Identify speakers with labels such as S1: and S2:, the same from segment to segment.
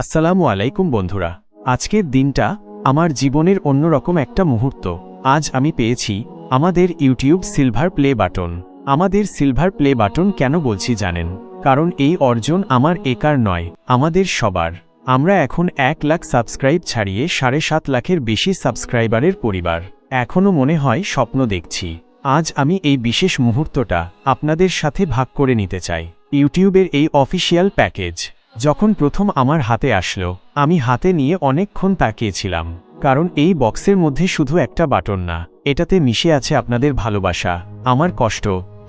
S1: আসসালামু আলাইকুম বন্ধুরা। আজকের দিনটা আমার জীবনের অন্যরকম একটা মুহূর্ত। আজ আমি পেয়েছি আমাদের ইউটিউব সিলভার প্লে বাটন। আমাদের সিলভার প্লে বাটন কেন বলছি জানেন? কারণ এই অর্জন আমার একার নয়, আমাদের সবার। আমরা এখন এক লাখ সাবস্ক্রাইব ছাড়িয়ে সাড়ে সাত লাখের বেশি সাবস্ক্রাইবারের পরিবার। এখনও মনে হয় স্বপ্ন দেখছি। আজ আমি এই বিশেষ মুহূর্তটা আপনাদের সাথে ভাগ করে নিতে চাই। ইউটিউবের এই অফিসিয়াল প্যাকেজ। যখন প্রথম আমার হাতে আসলো, আমি হাতে নিয়ে অনেকক্ষণ তাকিয়েছিলাম, কারণ এই বক্সের মধ্যে শুধু একটা বাটন না, এটাতে মিশে আছে আপনাদের ভালোবাসা, আমার কষ্ট,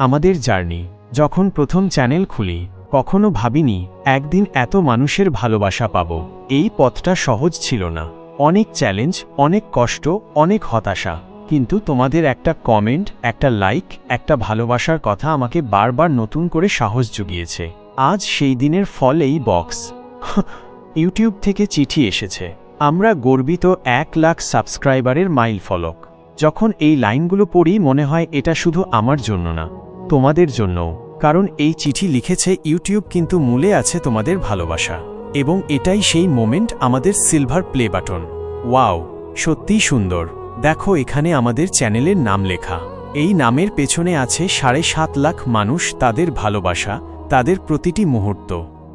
S1: আমাদের জার্নি। যখন প্রথম চ্যানেল খুলি, কখনো ভাবিনি, একদিন এত মানুষের ভালোবাসা পাব, এই পথটা সহজ ছিল না। অনেক চ্যালেঞ্জ, অনেক কষ্ট, অনেক হতাশা, কিন্তু তোমাদের একটা কমেন্ট, একটা লাইক, একটা ভালোবাসার কথা আমাকে বারবার নতুন করে সাহস জুগিয়েছে। আজ সেই দিনের ফল এই বক্স। ইউটিউব থেকে চিঠি এসেছে, আমরা গর্বিত এক লাখ সাবস্ক্রাইবারের মাইল ফলক। যখন এই লাইনগুলো পড়ি, মনে হয় এটা শুধু আমার জন্য না, তোমাদের জন্যও। কারণ এই চিঠি লিখেছে ইউটিউব, কিন্তু মূলে আছে তোমাদের ভালোবাসা। এবং এটাই সেই মোমেন্ট, আমাদের সিলভার প্লে বাটন। ওয়াও, সত্যিই সুন্দর। দেখো, এখানে আমাদের চ্যানেলের নাম লেখা। এই নামের পেছনে আছে সাড়ে সাত লাখ মানুষ, তাদের ভালোবাসা। তাদের প্রতিটি মুহূর্ত।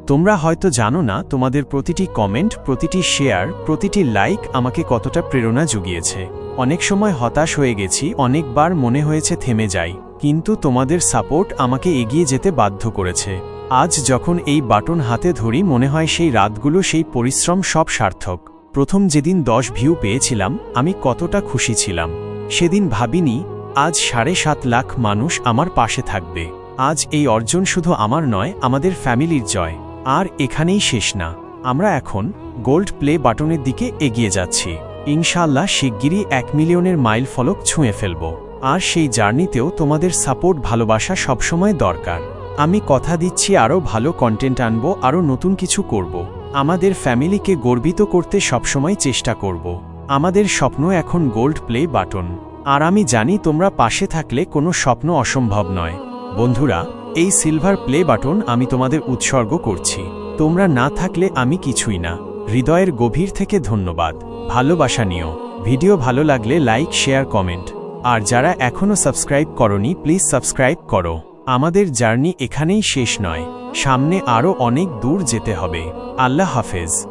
S1: তোমরা হয়তো জানো না তোমাদের প্রতিটি কমেন্ট, প্রতিটি শেয়ার, প্রতিটি লাইক আমাকে কতটা প্রেরণা জুগিয়েছে। অনেক সময় হতাশ হয়ে গেছি, অনেকবার মনে হয়েছে থেমে যাই, কিন্তু তোমাদের সাপোর্ট আমাকে এগিয়ে যেতে বাধ্য করেছে। আজ যখন এই বাটন হাতে ধরি মনে হয় সেই রাতগুলো, সেই পরিশ্রম সব সার্থক। প্রথম যেদিন দশ ভিউ পেয়েছিলাম, আমি কতটা খুশি ছিলাম। সেদিন ভাবিনি, আজ সাড়ে সাত লাখ মানুষ আমার পাশে থাকবে। আজ এই অর্জন শুধু আমার নয়, আমাদের ফ্যামিলির জয়। আর এখানেই শেষ না। আমরা এখন গোল্ড প্লে বাটনের দিকে এগিয়ে যাচ্ছি। ইনশাল্লাহ শিগগিরই এক মিলিয়নের মাইল ফলক ছুঁয়ে ফেলব। আর সেই জার্নিতেও তোমাদের সাপোর্ট, ভালোবাসা সবসময় দরকার। আমি কথা দিচ্ছি, আরও ভালো কন্টেন্ট আনব, আরও নতুন কিছু করব। আমাদের ফ্যামিলিকে গর্বিত করতে সবসময় চেষ্টা করব। আমাদের স্বপ্ন এখন গোল্ড প্লে বাটন। আর আমি জানি তোমরা পাশে থাকলে কোনো স্বপ্ন অসম্ভব নয়। বন্ধুরা, এই সিলভার প্লে বাটন আমি তোমাদের উৎসর্গ করছি। তোমরা না থাকলে আমি কিছুই না। হৃদয়ের গভীর থেকে ধন্যবাদ। ভালোবাসা নিও। ভিডিও ভালো লাগলে লাইক শেয়ার কমেন্ট আর যারা এখনও সাবস্ক্রাইব করনি প্লিজ সাবস্ক্রাইব করো। আমাদের জার্নি এখানেই শেষ নয়। সামনে আরও অনেক দূর যেতে হবে। আল্লাহ হাফেজ।